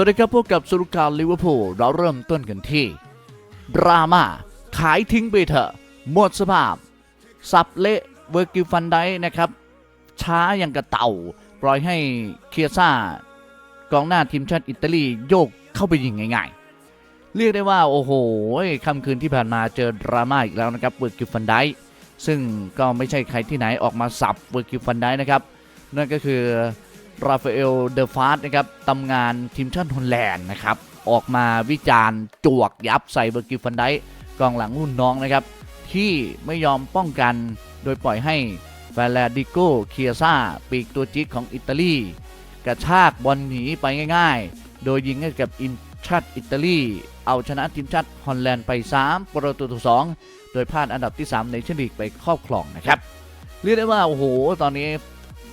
วัสดีครับพบกับสุรุการลิเวอร์พูลเราเริ่มต้นกันที่ดราม่าขายทิ้งไปเถอะหมดสภาพ สับเละเวอร์กิฟันไดนะครับ ช้าอย่างกระเต่า ปล่อยให้เคียซ่ากองหน้าทีมชาติอิตาลีโยกเข้าไปยิงง่ายๆ เรียกได้ว่าโอ้โหค่ำคืนที่ผ่านมาเจอดราม่าอีกแล้วนะครับเวอร์กิฟันไดซึ่งก็ไม่ใช่ใครที่ไหนออกมาสับเวอร์กิฟันไดนะครับนั่นก็คือ ราฟาเอล เดอฟาสนะครับตำงานทีมชาติฮอลแลนด์นะครับ ออกมาวิจารณ์จวกยับใส่เบอร์กิฟันไดกองหลังรุ่นน้องนะครับ ที่ไม่ยอมป้องกันโดยปล่อยให้ฟาลดิโกเคียซ่าปีกตัวจิ๊กของอิตาลี กระชากบอลหนีไปง่ายๆ โดยยิงให้กับอินชาติอิตาลี เอาชนะทีมชาติฮอลแลนด์ไป 3 ประตูต่อ2โดยพลาดอันดับที่ 3 ในเชนลีกไปครอบครองนะครับ เรียกได้ว่า โอ้โห ตอนนี้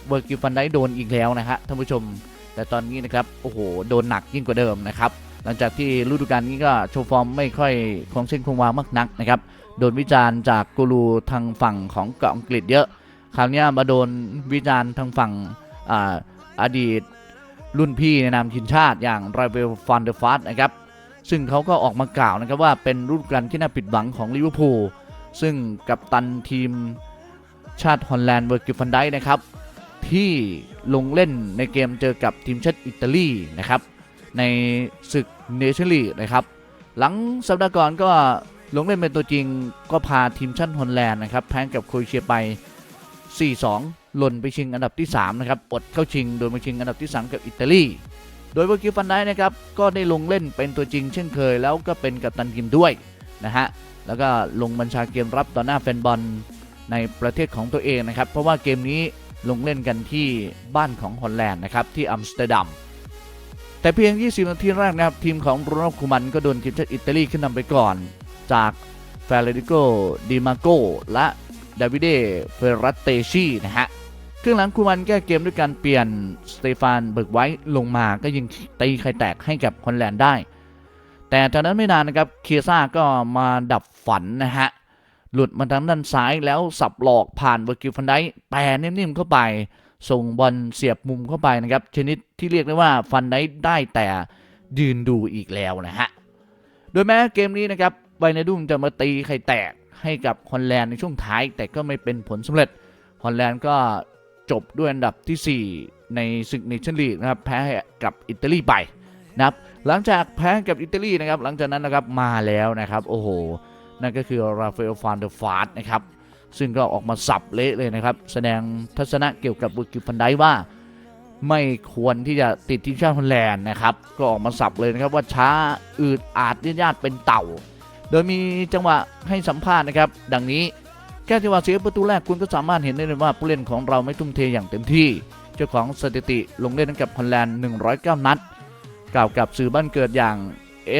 เวอร์กิลฟันไดโดนอีกแล้วนะฮะท่านผู้ชม แต่ตอนนี้นะครับโอ้โหโดนหนักยิ่งกว่าเดิมนะครับหลังจากที่ฤดูกาลนี้ก็โชว์ฟอร์มไม่ค่อยคงเส้นคงวามากนักนะครับโดนวิจารณ์จากกูรูทางฝั่งของเกาะอังกฤษเยอะ คราวนี้มาโดนวิจารณ์ทางฝั่งออดีตรุ่นพี่ในนามทีมชาติอย่างไรเวลฟันเดอร์ฟาสนะครับซึ่งเขาก็ออกมากล่าวนะครับว่าเป็นฤดูกาลที่น่าผิดหวังของลิเวอร์พูลซึ่งกัปตันทีมชาติฮอลแลนด์เวอร์กิฟันไดนะครับ ที่ลงเล่นในเกมเจอกับทีมชาติอิตาลีนะครับ ในศึกเนชั่นลีกนะครับ หลังสัปดาห์ก่อนก็ลงเล่นเป็นตัวจริงก็พาทีมชาติฮอลแลนด์นะครับแพ้กับโครเอเชียไป 4-2 หล่นไปชิงอันดับที่ 3 นะครับอดเข้าชิงโดยมาชิงอันดับที่ 3 กับอิตาลี โดยเวอร์กิฟันไดนะครับ ก็ได้ลงเล่นเป็นตัวจริงเช่นเคย แล้วก็เป็นกัปตันทีมด้วยนะฮะ แล้วก็ลงบัญชาเกมรับต่อหน้าแฟนบอลในประเทศของตัวเองนะครับ เพราะว่าเกมนี้ ลงเล่นกันที่บ้านของฮอลแลนด์นะครับที่อัมสเตอร์ดัมแต่เพียง 20 นาทีแรกนะครับทีมของโรนัลคูมันก็โดนทีมชาติอิตาลีขึ้นนำไปก่อน จากเฟเรดิโกดิมาโกและดาวิเดเฟรัตเตชีนะฮะครึ่งหลังคูมันแก้เกมด้วยการเปลี่ยนสเตฟานเบิร์กไว้ลงมาก็ยิงตีไข่แตกให้กับฮอลแลนด์ได้ แต่จากนั้นไม่นานนะครับเคียซ่าก็มาดับฝันนะฮะ หลุดมาทางด้านซ้ายแล้วสับหลอกผ่านเวอร์กิลฟันไดแปรนิ่มๆเข้าไป ส่งบอลเสียบมุมเข้าไปนะครับ ชนิดที่เรียกได้ว่าฟันไดได้แต่ยืนดูอีกแล้วนะฮะ โดยแม้เกมนี้นะครับไบนาดุมจะมาตีไข่แตกให้กับฮอลแลนด์ในช่วงท้าย แต่ก็ไม่เป็นผลสำเร็จฮอลแลนด์ก็จบด้วยอันดับทีสี่ 4 ในศึกเนชั่นลีกนะครับแพ้กับอิตาลีไปนะครับหลังจากแพ้กับอิตาลีนะครับหลังจากนั้นนะครับมาแล้วนะครับโอ้โห นั่นก็คือราฟาเอลฟานเดอร์ฟาสนะครับ ซึ่งก็ออกมาสับเละเลยนะครับ แสดงทัศนะเกี่ยวกับบุกิลฟันไดว่า ไม่ควรที่จะติดทีมชาติฮอลแลนด์นะครับ ก็ออกมาสับเลยนะครับว่าช้าอืดอาดญาติเป็นเต่า โดยมีจังหวะให้สัมภาษณ์นะครับ ดังนี้แค่จังหวะเสียประตูแรกคุณก็สามารถเห็นได้เลยว่าผู้เล่นของเราไม่ทุ่มเทอย่างเต็มที่ เจ้าของสถิติลงเล่นกับฮอลแลนด์109 นัด กล่าวกับสื่อบ้านเกิดอย่าง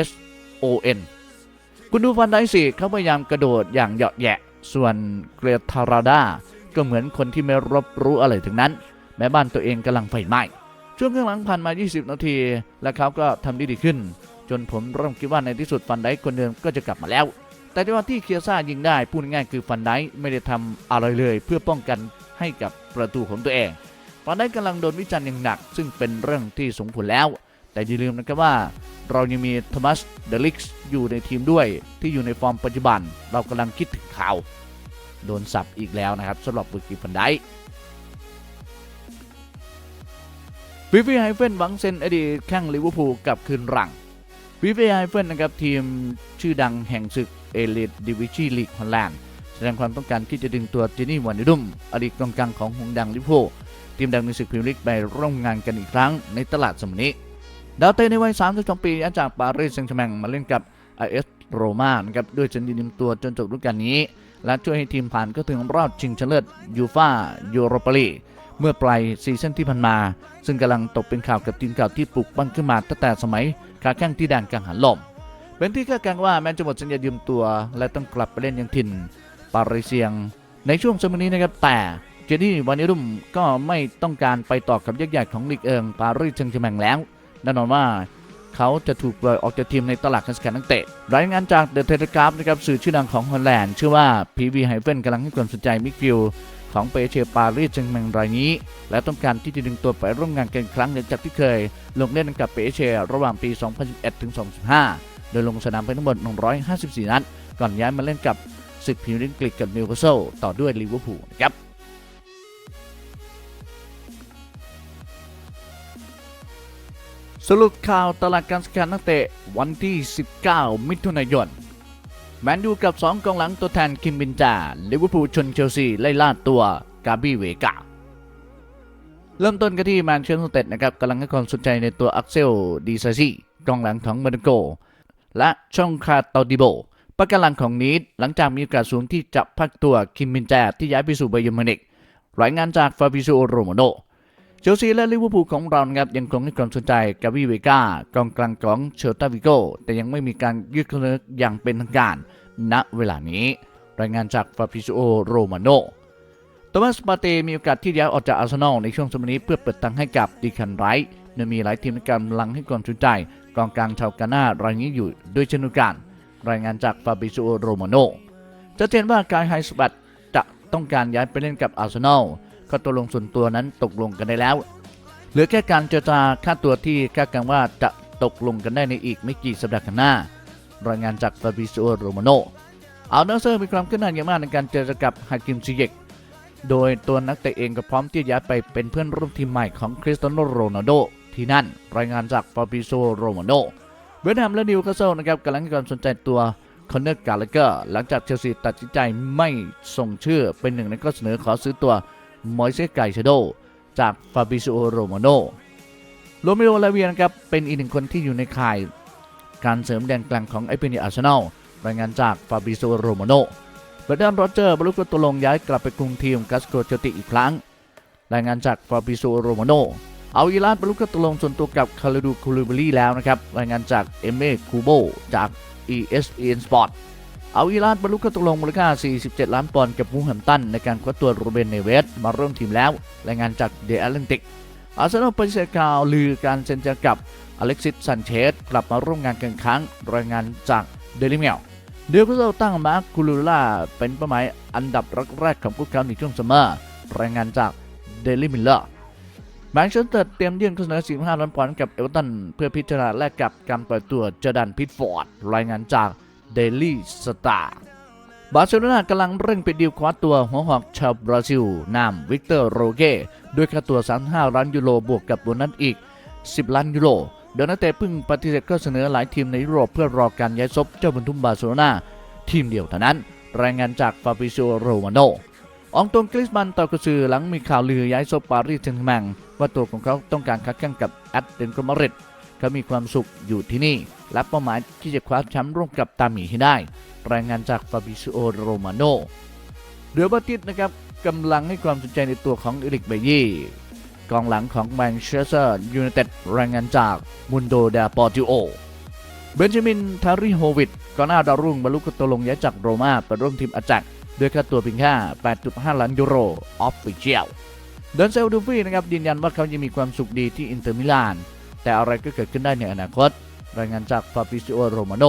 SON คุณดูฟันไดสิเขาพยายามกระโดดอย่างเหยาะแยะ ส่วนเกรทาราดาก็เหมือนคนที่ไม่รับรู้อะไรถึงนั้น แม้บ้านตัวเองกำลังไฟไหม้ช่วงครึ่งหลังผ่านมา 20 นาที และเขาก็ทำได้ดีขึ้น จนผมเริ่มคิดว่าในที่สุดฟันไดคนเดิมก็จะกลับมาแล้ว แต่จังหวะที่เคียซ่ายิงได้พูดง่ายคือฟันไดไม่ได้ทำอะไรเลย เพื่อป้องกันให้กับประตูของตัวเองฟันไดกำลังโดนวิจารณ์อย่างหนัก ซึ่งเป็นเรื่องที่สมควรแล้ว แต่อย่าลืมนะครับว่าเรายังมีโทมัสเดลิกส์อยู่ในทีมด้วยที่อยู่ในฟอร์มปัจจุบัน เรากำลังคิดถึงเขาโดนสับอีกแล้วนะครับสำหรับบุกิฟันไดวิฟีไฮเฟนหวังเซ็นอดีตแข้งลิเวอร์พูลกลับคืนหลังวิฟีไฮเฟนนะครับทีมชื่อดังแห่งศึกเอลิทดิวิชีลีกฮอลแลนด์แสดงความต้องการที่จะดึงตัวเจนี่วานดิดุมอดีตกองกลางของหงดังลิเวอร์พูลทีมดังในศึกพรีเมียร์ลีกไปร่วมงานกันอีกครั้งในตลาดสมนี้ ดาวเตในวัย 32 ปีย้ายจากปารีสแซงต์แชร์แมงมาเล่นกับ AS โรม่านะครับด้วยสัญญายืมตัวจนจบฤดูกาลนี้ และช่วยให้ทีมผ่านก็ถึงรอบชิงชนะเลิศยูฟ่ายูโรปาลีกเมื่อปลายซีซั่นที่ผ่านมา ซึ่งกำลังตกเป็นข่าวกับทีมเก่าที่ปลุกปั้นขึ้นมาตั้งแต่สมัยขาแข้งที่แดนกังหันลมเป็นที่คาดการณ์ว่าแม้จะหมดสัญญายืมตัว และต้องกลับไปเล่นยังถิ่นปารีเซียง ในช่วงสมัยนี้นะครับแต่เจนี่วานิรุมก็ไม่ต้องการไปต่อกับยักษ์ใหญ่ของลีกเอิงปารีสแซงต์แชร์แมงแล้ว แน่นอนว่าเขาจะถูกปล่อยออกจากทีมในตลาดการซื้อขายนักเตะ รายงานจากเดอะเทเลกราฟนะครับสื่อชื่อดังของฮอลแลนด์เชื่อว่าพีวีไฮเฟนกำลังให้ความสนใจมิกฟิลของเปเชปารีสแซงแมงรายนี้ และต้องการที่จะดึงตัวไปร่วมงานกันครั้งหลังจากที่เคย ลงเล่นกับเปเชระหว่างปี 2011ถึง2015 โดยลงสนามไปทั้งหมด 154 นัด ก่อนย้ายมาเล่นกับศึกพรีเมียร์ลีกอังกฤษกับนิวคาสเซิลต่อด้วยลิเวอร์พูลนะครับ สรุปข่าวตลาดการซื้อขายนักเตะวันที่ 19 มิถุนายน แมนยูกับ 2กองหลังตัวแทนคิมบินจาลิเวอร์พูลชนเชลซีไล่ล่าตัวกาบี้เวกาเริ่มต้นกันที่แมนเชสเตอร์นเต็ดนะครับกำลังให้ความสนใจในตัวอักเซลดีซาซีกองหลังของเมนโก และช่องคาตอดิโบประกันหลังของนีดหลังจากมีโอกาสสูงที่จะพักตัวคิมบินจาที่ย้ายไปสู่ไบย์มินิกรายงานจากฟาบิโซโรโมโน เชลซีและลิเวอร์พูลของเรานะครับยังคงให้ความสนใจกาวิเวกากองกลางของเชลตาวิโกแต่ยังไม่มีการยืดเนื้ออย่างเป็นทางการ ณเวลานี้ รายงานจากฟาบิโอโรมาโนโตมัสปาเตมีโอกาสที่ย้ายออกจากอาร์เซนอลในช่วงสมัยนี้เพื่อเปิดทางให้กับดิคันไรท์โดยมีหลายทีมในกำลังให้ความสนใจกองกลางชาวกาน่ารายนี้อยู่ด้วยเช่นกันรายงานจากฟาบิโอโรมาโนจะเห็นว่าการไฮสบัตจะต้องการย้ายไปเล่นกับอาร์เซนอล ข้อตกลงส่วนตัวนั้นตกลงกันได้แล้ว เหลือแค่การเจรจาค่าตัวที่คาดกันว่าจะตกลงกันได้ในอีกไม่กี่สัปดาห์ข้างหน้า รายงานจากฟาบิโซโรมาโนอัลเนอร์เซอร์มีความขึ้นหน้าอย่างมากในการเจรจากับฮากิมซิเยกโดยตัวนักเตะเองก็พร้อมที่จะย้ายไปเป็นเพื่อนร่วมทีมใหม่ของคริสเตียโนโรนัลโดที่นั่น รายงานจากฟาบิโซโรมาโนเวสต์แฮมและนิวคาสเซิลนะครับกำลังให้ความสนใจตัวคอนเนอร์กาลเกอร์หลังจากเชลซีตัดสินใจไม่ส่งชื่อเป็นหนึ่งในข้อเสนอขอซื้อตัว มอยเซสไกชโดจากฟาบิโซโรมาโนโรเมโรลาเวียนะครับเป็นอีกหนึ่งคนที่อยู่ในข่ายการเสริมแดนกลางของไอเปเนียอาร์เซนอลรายงานจากฟาบิโซโรมาโนเบรดันโรเจอร์บรรลุกตัวลงย้ายกลับไปกรุงทีมกัสโกเจติอีกครั้ง รายงานจากฟาบิโซโรมาโนเอาอีลานบรรลุกตัวลงส่วนตัวกับคาร์ดูคูลูเบรีแล้วนะครับ รายงานจากเอเมคูโบจาก ESPN Sport เอาอีลานบรรลุข้อตกลงมูลค่า 47 ล้านปอนด์กับวูแฮมตัน ในการคว้าตัวโรเบนเนเวสมาร่วมทีมแล้ว รายงานจากเดอะแอตแลนติก อาร์เซนอลปฏิเสธข่าวลือการเซ็นเจอกับอเล็กซิสซันเชสกลับมาร่วมงานกันครั้ง รายงานจากเดลิเมลเดลก็จะตั้งมาร์คูลูล่าเป็นเป้าหมายอันดับแรกๆของพวกเขาในช่วงซัมเมอร์รายงานจากเดลิมิลเลอร์แมนเชสเตอร์เตรียมยื่นข้อเสนอ45ล้านปอนด์กับเอเวอร์ตันเพื่อพิจารณาแลกกับการปล่อยตัวเจอร์ดันพิทฟอร์ดรายงานจาก เดลี่สตาร์บาร์เซโลนากำลังเร่งไปดีลคว้าตัวหัวหอกชาวบราซิล นามวิกเตอร์โรเกด้วยค่าตัว 35 ล้านยูโรบวกกับโบนัสอีก 10 ล้านยูโรโดยนักเตะเพิ่งปฏิเสธข้อเสนอหลายทีมในยุโรปเพื่อรอการย้ายซบเจ้าบุญทุ่มบาร์เซโลนาทีมเดียวเท่านั้น รายงานจากฟาบิโซโรมาโนอองตงกริสมันต่อกระซือหลังมีข่าวลือย้ายซบปารีสแซงต์แมงว่าตัวของเขาต้องการคัดแข่งกับแอตเลนโกมาริด เขามีความสุขอยู่ที่นี่ และเป้าหมายที่จะคว้าแชมป์ร่วมกับตามีให้ได้ รายงานจากฟาบิซโอโรมาโนเดือบาติสนะครับกำลังให้ความสนใจในตัวของเอริกเบยี่กองหลังของแมนเชสเตอร์ยูไนเต็ดรายงานจากมุนโดเดปอร์ติโอเบนจามินทาริโฮวิดกองหน้าดาวรุ่งบรรลุกตัวลงย้ายจากโรม่าไปร่วมทีมอาจักด้วยค่าตัวเพียงแค่8.5 ล้านยูโรออฟฟิเชียลเดนเซลดูฟี่นะครับยืนยันว่าเขายังมีความสุขดีที่อินเตอร์มิลาน แต่อะไรก็เกิดขึ้นได้ในอนาคต รายงานจากฟาบิโอโรมาโน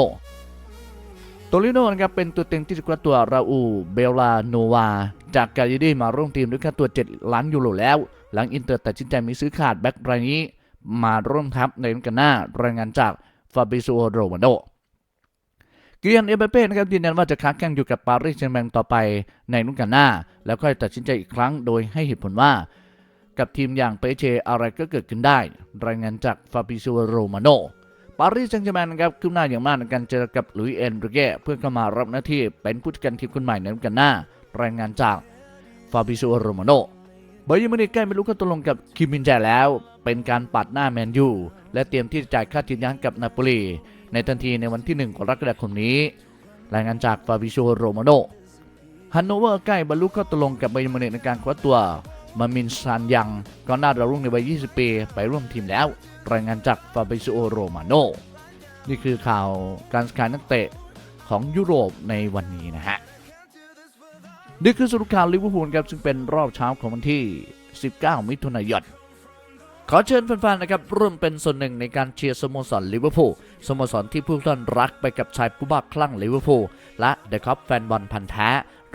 โตลิโนนะครับเป็นตัวเต็งที่จะคว้าตัวราอูเบลลาโนวา จากกาลิดีมาร่วมทีมด้วยค่าตัว 7 ล้านยูโรแล้ว หลังอินเตอร์ตัดสินใจมีซื้อขาดแบ็กรายนี้ มาร่วมทัพในฤดูกาลหน้ารายงานจากฟาบิโอโรมาโนเกียนเอเบเป้นะครับยืนยันว่าจะค้าแข่งอยู่กับปารีสแซงต์แมงต่อไปในฤดูกาลหน้า แล้วค่อยตัดสินใจอีกครั้งโดยให้เหตุผลว่า กับทีมอย่างเปเชอะไรก็เกิดขึ้นได้ รายงานจากฟาบิโอโรมาโนปารีสแซงต์แชร์แมนะครับขึ้นหน้าอย่างมากในการเจอกับลุยเอ็นริเก้เพื่อเข้ามารับหน้าที่เป็นผู้จัดการทีมคนใหม่ในกาลหน้า รายงานจากฟาบิโอโรมาโนเบอร์ยิมินิกใกล้ไม่รู้ก็ตกลงกับคิมมินแจแล้ว เป็นการปัดหน้าแมนยูและเตรียมที่จะจ่ายค่าทีมย้ายกับนาโปลีในทันทีในวันที่ 1 กรกฎาคมนี้ รายงานจากฟาบิโอโรมาโนฮันโนเวอร์ใกล้บรรลุข้อตกลงกับเบอร์ยิมินิกในการคว้าตัว มามินซานยังกองหน้าดาวรุ่งในวัย 20 ปี ไปร่วมทีมแล้ว รายงานจากฟาบิโอโรมาโนนี่คือข่าวการขายนักเตะของยุโรปในวันนี้นะฮะ นี่คือสรุปข่าวลิเวอร์พูลครับ ซึ่งเป็นรอบเช้าของวันที่ 19 มิถุนายนขอเชิญแฟนๆ นะครับร่วมเป็นส่วนหนึ่งในการเชียร์สโมสรลิเวอร์พูลสโมสรที่ผู้ท่านรักไปกับชายผู้บ้าคลั่งลิเวอร์พูลและเดอะคัพแฟนบอลพันธ์แท้